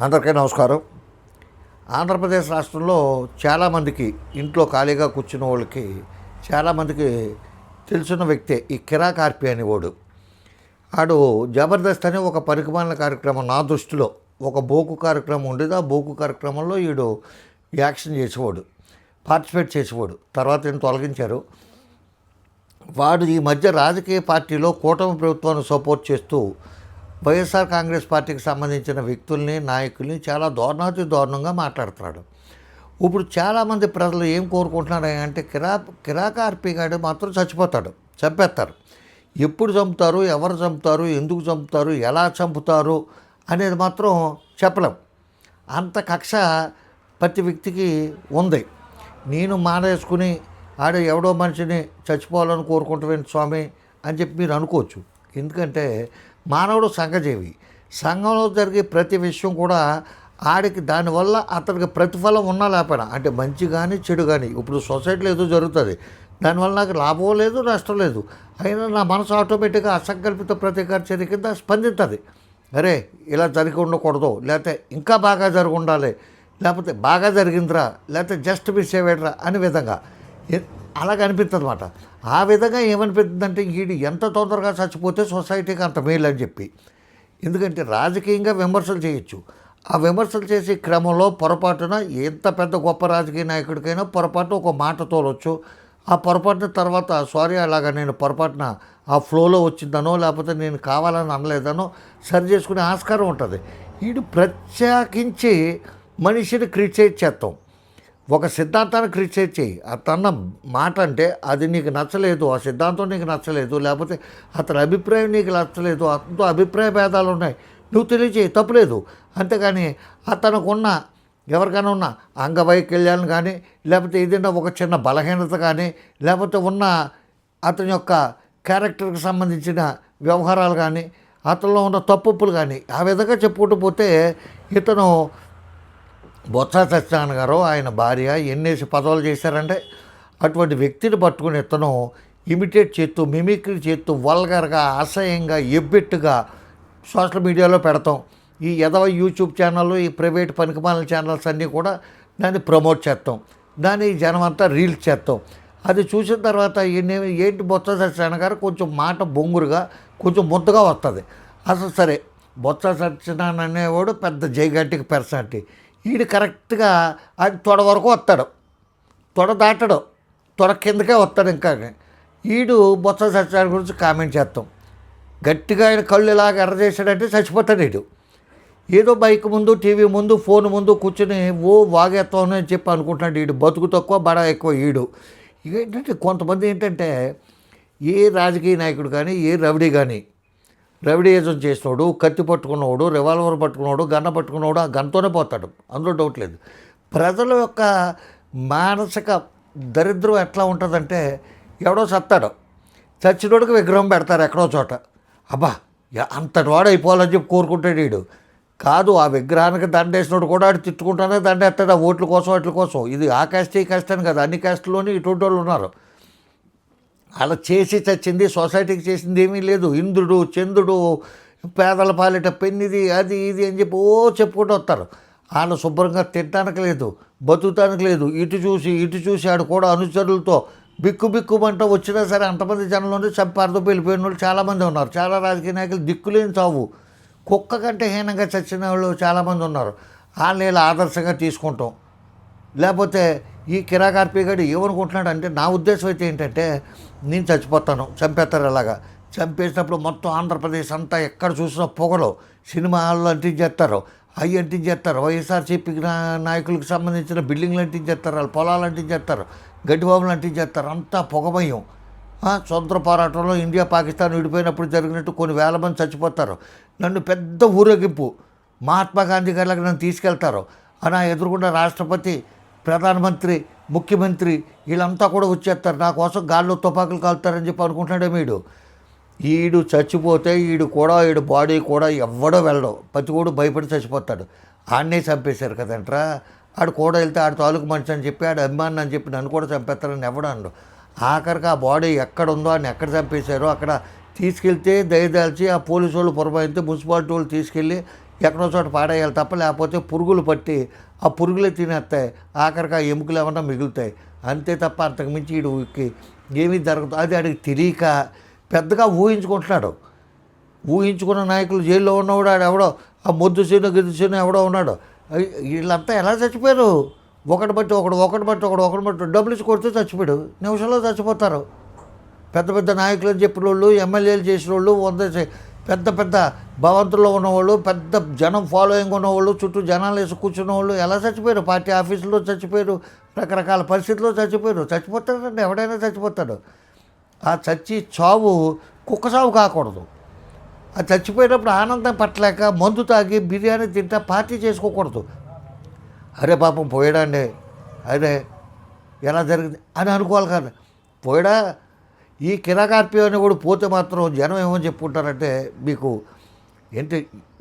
అందరికీ నమస్కారం. ఆంధ్రప్రదేశ్ రాష్ట్రంలో చాలామందికి ఇంట్లో ఖాళీగా కూర్చున్న వాళ్ళకి చాలామందికి తెలిసిన వ్యక్తే ఈ కిరా కార్పి అనేవాడు. ఆడు జబర్దస్త్ అనే ఒక పరికమాల కార్యక్రమం నా దృష్టిలో ఒక బోకు కార్యక్రమం ఉండేది. ఆ బోకు కార్యక్రమంలో ఈడు యాక్షన్ చేసేవాడు పార్టిసిపేట్ చేసేవాడు. తర్వాత ఈయన తొలగించారు. వాడు ఈ మధ్య రాజకీయ పార్టీలో కూటమి ప్రభుత్వాన్ని సపోర్ట్ చేస్తూ వైఎస్ఆర్ కాంగ్రెస్ పార్టీకి సంబంధించిన వ్యక్తుల్ని నాయకుల్ని చాలా దారుణాతి దారుణంగా మాట్లాడుతున్నాడు. ఇప్పుడు చాలామంది ప్రజలు ఏం కోరుకుంటున్నారు అంటే కిరా కిరాకార్పి గాడు మాత్రం చచ్చిపోతాడు చంపేస్తారు. ఎప్పుడు చంపుతారు ఎవరు చంపుతారు ఎందుకు చంపుతారు ఎలా చంపుతారు అనేది మాత్రం చెప్పలేం. అంత కక్ష ప్రతి వ్యక్తికి ఉంది. నేను మానేసుకుని ఆడ ఎవడో మనిషిని చచ్చిపోవాలని కోరుకుంటామేంటి స్వామి అని చెప్పి మీరు అనుకోవచ్చు. ఎందుకంటే మానవుడు సంఘజీవి. సంఘంలో జరిగే ప్రతి విషయం కూడా ఆడికి దానివల్ల అతనికి ప్రతిఫలం ఉన్నా లేకపోయినా అంటే మంచి కానీ చెడు కానీ ఇప్పుడు సొసైటీలో ఏదో జరుగుతుంది. దానివల్ల నాకు లాభం లేదు నష్టం లేదు. అయినా నా మనసు ఆటోమేటిక్గా అసంకల్పిత ప్రతీకార చర్య కింద స్పందిస్తుంది అరే ఇలా జరిగి ఉండకూడదు. లేకపోతే ఇంకా బాగా జరిగి ఉండాలి లేకపోతే బాగా జరిగిందిరా. లేకపోతే జస్ట్ మిస్ అయ్యేట్రా అనే విధంగా. అలాగ అనిపిస్తుంది అనమాట ఆ విధంగా ఏమనిపిస్తుందంటే వీడు ఎంత తొందరగా చచ్చిపోతే సొసైటీకి అంత మేలు అని చెప్పి. ఎందుకంటే రాజకీయంగా విమర్శలు చేయొచ్చు. ఆ విమర్శలు చేసే క్రమంలో పొరపాటున ఎంత పెద్ద గొప్ప రాజకీయ నాయకుడికైనా పొరపాటు ఒక మాట తోలొచ్చు. ఆ పొరపాటున తర్వాత సారీ అలాగా నేను పొరపాటున ఆ ఫ్లోలో వచ్చిందనో లేకపోతే నేను కావాలని అనలేదనో సరి చేసుకునే ఆస్కారం ఉంటుంది. వీడు ప్రత్యేకించి మనిషిని క్రిటిసైజ్ చేస్తాం ఒక సిద్ధాంతాన్ని క్రిటిసైజ్ చేయి అతన్న మాట అంటే అది నీకు నచ్చలేదు ఆ సిద్ధాంతం నీకు నచ్చలేదు లేకపోతే అతని అభిప్రాయం నీకు నచ్చలేదు అతనితో అభిప్రాయ భేదాలు ఉన్నాయి. నువ్వు తెలియచేయి తప్పులేదు. అంతేకాని అతనుకున్న ఎవరికైనా ఉన్న అంగవైకల్యాన్ని కానీ లేకపోతే ఏదైనా ఒక చిన్న బలహీనత కానీ లేకపోతే ఉన్న అతని యొక్క క్యారెక్టర్కి సంబంధించిన వ్యవహారాలు కానీ అతనిలో ఉన్న తప్పులు కానీ ఆ విధంగా చెప్పుకుంటూ పోతే ఇతను బొత్స సత్యనారాయణ గారు ఆయన భార్య ఎన్నేసి పదవులు చేశారంటే అటువంటి వ్యక్తిని పట్టుకుని ఇతను ఇమిటేట్ చేస్తూ మిమిక్రీ చేస్తూ వల్గర్గా అసహ్యంగా ఎబ్బెట్టుగా సోషల్ మీడియాలో పెడతాం. ఈ ఎదవ యూట్యూబ్ ఛానల్ ఈ ప్రైవేట్ పనికిమాల ఛానల్స్ అన్నీ కూడా దాన్ని ప్రమోట్ చేస్తాం. దాన్ని జనం అంతా రీల్స్ చేస్తాం. అది చూసిన తర్వాత ఏంటి బొత్స సత్యనారాయణ గారు? కొంచెం మాట బొంగురుగా కొంచెం ముద్దగా వస్తుంది. అసలు సరే బొత్స సత్యనారాయణ అనేవాడు పెద్ద జైగాంటిక్ పర్సనాలిటీ. ఈడు కరెక్ట్గా అది తొడ వరకు వస్తాడు. తొడ దాటడు. తొడ కిందకే వస్తాడు ఇంకా. ఈడు బొత్స సత్యనారాయణ గురించి కామెంట్ చేస్తాం. గట్టిగా ఆయన కళ్ళు ఇలాగ ఎర్రజేశాడంటే చచ్చిపోతాడు ఈడు. ఏదో బైక్ ముందు టీవీ ముందు ఫోన్ ముందు కూర్చొని ఓ వాగేస్తాను అని చెప్పి అనుకుంటున్నాడు ఈడు. బతుకు తక్కువ బడా ఎక్కువ ఈడు. ఏంటంటే కొంతమంది ఏంటంటే ఏ రాజకీయ నాయకుడు కానీ ఏ రవిడి కానీ రవిడీయజం చేసినోడు కత్తి పట్టుకున్నవాడు రివాల్వర్ పట్టుకున్నవాడు గన్న పట్టుకున్నవాడు ఆ గన్తోనే పోతాడు. అందులో డౌట్ లేదు. ప్రజల యొక్క మానసిక దరిద్రం ఎట్లా ఉంటుందంటే ఎవడో చత్తాడు చచ్చినోడికి విగ్రహం పెడతారు ఎక్కడో చోట. అబ్బా అంతటి వాడు అయిపోవాలని చెప్పి కోరుకుంటాడు వీడు. కాదు ఆ విగ్రహానికి దండేసినోడు కూడా ఆడు తిట్టుకుంటానే దండేస్తాడు. ఆ ఓట్ల కోసం వాటి కోసం. ఇది ఆ క్యాస్ట్ ఈ క్యాస్ట్ అని కదా. అన్ని క్యాస్ట్లోని ఇటువంటి వాళ్ళు ఉన్నారు. అలా చేసి చచ్చింది సొసైటీకి చేసింది ఏమీ లేదు. ఇంద్రుడు చంద్రుడు పేదల పాలిట పెన్నిది అది ఇది అని చెప్పి ఓ చెప్పుకుంటూ వస్తారు. వాళ్ళు శుభ్రంగా తినడానికి లేదు బతుకుతానికి లేదు. ఇటు చూసి ఇటు చూసి ఆడు కూడా అనుచరులతో బిక్కు బిక్కుమంటూ వచ్చినా సరే అంతమంది జనంలోనే చంపారుతో వెళ్ళిపోయిన వాళ్ళు చాలామంది ఉన్నారు. చాలా రాజకీయ నాయకులు దిక్కులేని చావు. కుక్క కంటే హీనంగా చచ్చిన వాళ్ళు చాలామంది ఉన్నారు. వాళ్ళని ఆదర్శంగా తీసుకుంటాం. లేకపోతే ఈ కిరాకార్పి గడు ఏమనుకుంటున్నాడు అంటే నా ఉద్దేశం అయితే ఏంటంటే నేను చచ్చిపోతాను చంపేస్తారు అలాగా. చంపేసినప్పుడు మొత్తం ఆంధ్రప్రదేశ్ అంతా ఎక్కడ చూసినా పొగలు. సినిమా హాల్లో అంటించేస్తారు అవి అంటించేస్తారు వైఎస్ఆర్సీపీ నా- నాయకులకు సంబంధించిన బిల్డింగ్లు అంటించేస్తారు వాళ్ళ పొలాలు అంటించేస్తారు గడ్డిబాబులు అంటించేస్తారు అంతా పొగమయం. ఆ, స్వతంత్ర పోరాటంలో ఇండియా పాకిస్తాన్ విడిపోయినప్పుడు జరిగినట్టు కొన్ని వేల మంది చచ్చిపోతారు. నన్ను పెద్ద ఊరేగింపు. మహాత్మా గాంధీ గారికి నన్ను తీసుకెళ్తారు. ఆ నా ఎదురుకుండా రాష్ట్రపతి ప్రధానమంత్రి ముఖ్యమంత్రి వీళ్ళంతా కూడా వచ్చేస్తారు. నా కోసం గాల్లో తుపాకులు కాలుతారని చెప్పి అనుకుంటున్నాడే వీడు. ఈడు చచ్చిపోతే ఈడు కూడా ఈడు బాడీ కూడా ఎవ్వడో వెళ్ళడం. ప్రతికోడు భయపడి చచ్చిపోతాడు. ఆడనే చంపేశారు కదంట్రా. ఆడు కూడా వెళ్తే ఆడు తాలూకు మనిషి అని చెప్పి ఆడు అభిమాని అని చెప్పి నన్ను కూడా చంపేస్తారని ఎవడు అన్నాడు ఆఖరికి ఆ బాడీ ఎక్కడ ఉందో అని ఎక్కడ చంపేశారో అక్కడ తీసుకెళ్తే దయదాల్చి ఆ పోలీసు వాళ్ళు పొరపాయితే మున్సిపాలిటీ వాళ్ళు తీసుకెళ్ళి ఎక్కడో చోట పాడేయాలి తప్ప లేకపోతే పురుగులు పట్టి ఆ పురుగులే తినేస్తాయి. ఆఖరికి ఎముకలు ఏమన్నా మిగులుతాయి. అంతే తప్ప అంతకుమించి వీడికి ఏమీ జరగదు. అది ఆడికి తెలియక పెద్దగా ఊహించుకుంటున్నాడు. ఊహించుకున్న నాయకులు జైల్లో ఉన్నవాడు ఆడు ఎవడో ఆ మొద్దు సీను గిద్దు సీను ఎవడో ఉన్నాడు. వీళ్ళంతా ఎలా చచ్చిపోయారు? ఒకటి బట్టి ఒకడు ఒకటి బట్టి ఒకడు ఒకటి బట్టి డబ్బులు ఇచ్చి కొడితే చచ్చిపోయాడు. నిమిషంలో చచ్చిపోతారు. పెద్ద పెద్ద నాయకులు అని చెప్పిన వాళ్ళు ఎమ్మెల్యేలు చేసిన వాళ్ళు వంద పెద్ద పెద్ద భవంతుల్లో ఉన్నవాళ్ళు పెద్ద జనం ఫాలోయింగ్ ఉన్నవాళ్ళు చుట్టూ జనాలు వేసి కూర్చున్న వాళ్ళు ఎలా చచ్చిపోయారు? పార్టీ ఆఫీసులో చచ్చిపోయారు రకరకాల పరిస్థితుల్లో చచ్చిపోయారు. చచ్చిపోతాడండి ఎవడైనా చచ్చిపోతాడు. ఆ చచ్చి చావు కుక్క చావు కాకూడదు. ఆ చచ్చిపోయినప్పుడు ఆనందం పట్టలేక మందు తాగి బిర్యానీ తింటా పార్టీ చేసుకోకూడదు. అరే పాపం పోయాడండి అరే ఎలా జరిగింది? అని అనుకోవాలి కాదు. పోయాడా? ఈ కిరాకార్పి అని కూడా పోతే మాత్రం జనం ఏమని చెప్పుకుంటారంటే మీకు ఏంటి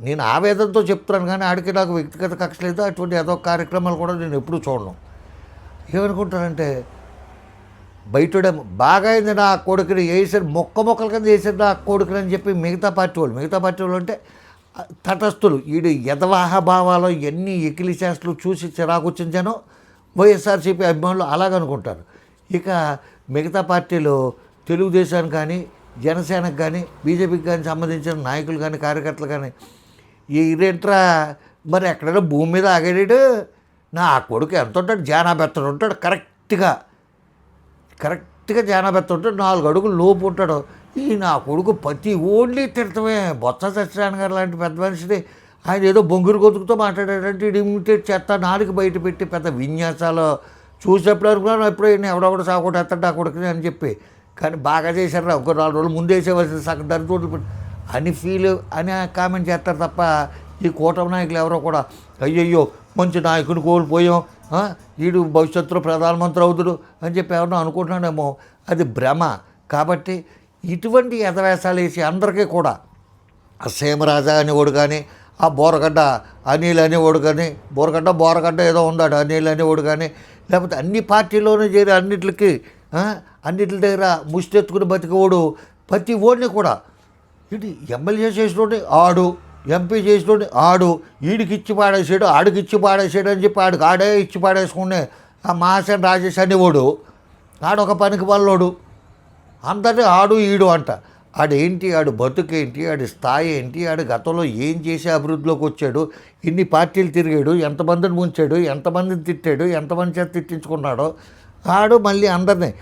నేను ఆవేదనతో చెప్తున్నాను కానీ ఆడికి నాకు వ్యక్తిగత కక్ష లేదు అటువంటి ఏదో కార్యక్రమాలు కూడా నేను ఎప్పుడూ చూడను. ఏమనుకుంటారంటే బయటడే బాగా అయింది నా కొడుకుని వేసారు మొక్క మొక్కల కింద వేసారు నా కొడుకుని అని చెప్పి మిగతా పార్టీ వాళ్ళు మిగతా పార్టీ వాళ్ళు అంటే తటస్థులు వీడు యథవాహ భావాలు ఎన్ని ఎకిలి చేస్తలు చూసి చిరాకు వచ్చిన జనం వైఎస్ఆర్సీపీ అభిమానులు అలాగనుకుంటారు. ఇక మిగతా పార్టీలు తెలుగుదేశానికి కానీ జనసేనకు కానీ బీజేపీకి కానీ సంబంధించిన నాయకులు కానీ కార్యకర్తలు కానీ ఈ రేట్రా మరి ఎక్కడైనా భూమి మీద ఆగాడు నా కొడుకు ఎంత ఉంటాడు? జానాబెత్తడు ఉంటాడు కరెక్ట్గా. కరెక్ట్గా జానాబెత్త ఉంటాడు. నాలుగు అడుగులు లోపు ఉంటాడు. ఈ నా కొడుకు ప్రతి ఓన్లీ తిడతమే. బొత్స సత్యనారాయణ గారు లాంటి పెద్ద మనిషిని ఆయన ఏదో బొంగురు గొతుకుతో మాట్లాడాడంటే ఇమిటేట్ చెత్త నాలుగు బయట పెట్టి పెద్ద విన్యాసాలు చూసేప్పుడు అనుకున్నాను. ఎప్పుడో ఈయన ఎవడొకడు సాగుడు ఎత్తాడు ఆ కొడుకుని అని చెప్పి. కానీ బాగా చేశారు రా. ఒక నాలుగు రోజులు ముందు వేసేవాల్సిన సగం దరిద్రుడు అని ఫీల్ అని కామెంట్ చేస్తారు తప్ప ఈ కూటమి నాయకులు ఎవరో కూడా. అయ్యయ్యో మంచి నాయకుని కోల్పోయాం వీడు భవిష్యత్తులో ప్రధానమంత్రి అవుతుడు అని చెప్పి ఎవరినో అనుకుంటున్నాడేమో. అది భ్రమ. కాబట్టి ఇటువంటి ఎదవేశాలు వేసి అందరికీ కూడా ఆ సేమరాజా అనేవాడు కానీ ఆ బోరగడ్డ అనిల్ అనేవాడు కానీ బోరగడ్డ బోరగడ్డ ఏదో ఉన్నాడు అనిల్ అనేవాడు కానీ లేకపోతే అన్ని పార్టీలోనే చేరి అన్నిటికీ అన్నిటి దగ్గర ముష్టెత్తుకుని బతికోడు ప్రతి ఓడిని కూడా. ఇది ఎమ్మెల్యే చేసినోడి ఆడు ఎంపీ చేసినోడి ఆడు ఈడికి ఇచ్చి పాడేసాడు ఆడికి ఇచ్చి పాడేసాడు అని చెప్పి ఆడికి ఆడే ఇచ్చి పాడేసుకునే ఆ మాసన్ రాజేష్ అనేవాడు. ఆడొక పనికి వల్లోడు అందరినీ ఆడు ఈడు అంట. ఆడేంటి ఆడు బతుకేంటి ఆడి స్థాయి ఏంటి ఆడు గతంలో ఏం చేసి అభివృద్ధిలోకి వచ్చాడు ఇన్ని పార్టీలు తిరిగాడు ఎంతమందిని ముంచాడు ఎంతమందిని తిట్టాడు ఎంతమంది చేత తిట్టించుకున్నాడో ఆడు మళ్ళీ అందరినీ.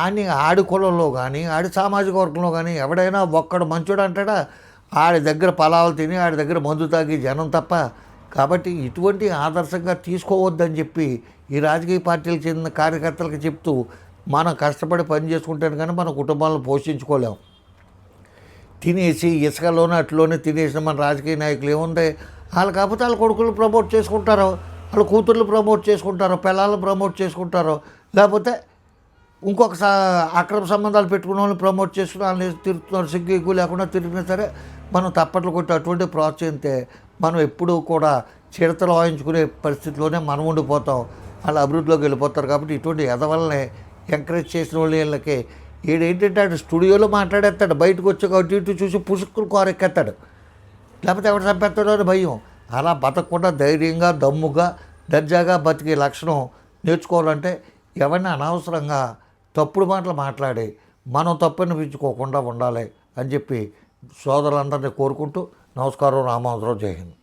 ఆని ఆడి కులంలో కానీ ఆడి సామాజిక వర్గంలో కానీ ఎవడైనా ఒక్కడు మంచోడు అంటాడా? ఆడి దగ్గర పొలాలు తిని ఆడి దగ్గర మందు తాగి జనం తప్ప. కాబట్టి ఇటువంటి ఆదర్శంగా తీసుకోవద్దని చెప్పి ఈ రాజకీయ పార్టీలకు చెందిన కార్యకర్తలకు చెప్తూ మనం కష్టపడి పని చేసుకుంటాను కానీ మన కుటుంబాలను పోషించుకోలేం. తినేసి ఇసుకలోనే అట్లోనే తినేసిన మన రాజకీయ నాయకులు ఏముంటాయి వాళ్ళు కాకపోతే వాళ్ళ కొడుకులు ప్రమోట్ చేసుకుంటారు. వాళ్ళ కూతుర్లు ప్రమోట్ చేసుకుంటారు పిల్లలు ప్రమోట్ చేసుకుంటారు లేకపోతే ఇంకొక అక్రమ సంబంధాలు పెట్టుకున్న వాళ్ళని ప్రమోట్ చేసుకుని వాళ్ళని తిరుగుతున్నారు సిగ్గు ఎగ్గు లేకుండా తిరిగినా సరే మనం తప్పట్లు కొట్టి అటువంటి ప్రోత్సహిస్తే మనం ఎప్పుడూ కూడా చిడతలు వాయించుకునే పరిస్థితిలోనే మనం ఉండిపోతాం. వాళ్ళు అభివృద్ధిలోకి వెళ్ళిపోతారు కాబట్టి ఇటువంటి ఎదవల్లనే ఎంకరేజ్ చేసిన వాళ్ళకి ఈడేంటంటే ఆడు స్టూడియోలో మాట్లాడేస్తాడు బయటకు వచ్చి అటు ఇటు చూసి పుసుక్కులు కోరెక్కేస్తాడు. లేకపోతే ఎవరు చంపేస్తాడో అని భయం. అలా బతకకుండా ధైర్యంగా దమ్ముగా దర్జాగా బతికే లక్షణం నేర్చుకోవాలంటే ఎవరిని అనవసరంగా తప్పుడు మాటలు మాట్లాడి మనం తప్పనిపించుకోకుండా ఉండాలి అని చెప్పి సోదరులందరినీ కోరుకుంటూ నమస్కారం రామావసరం జై హింద్.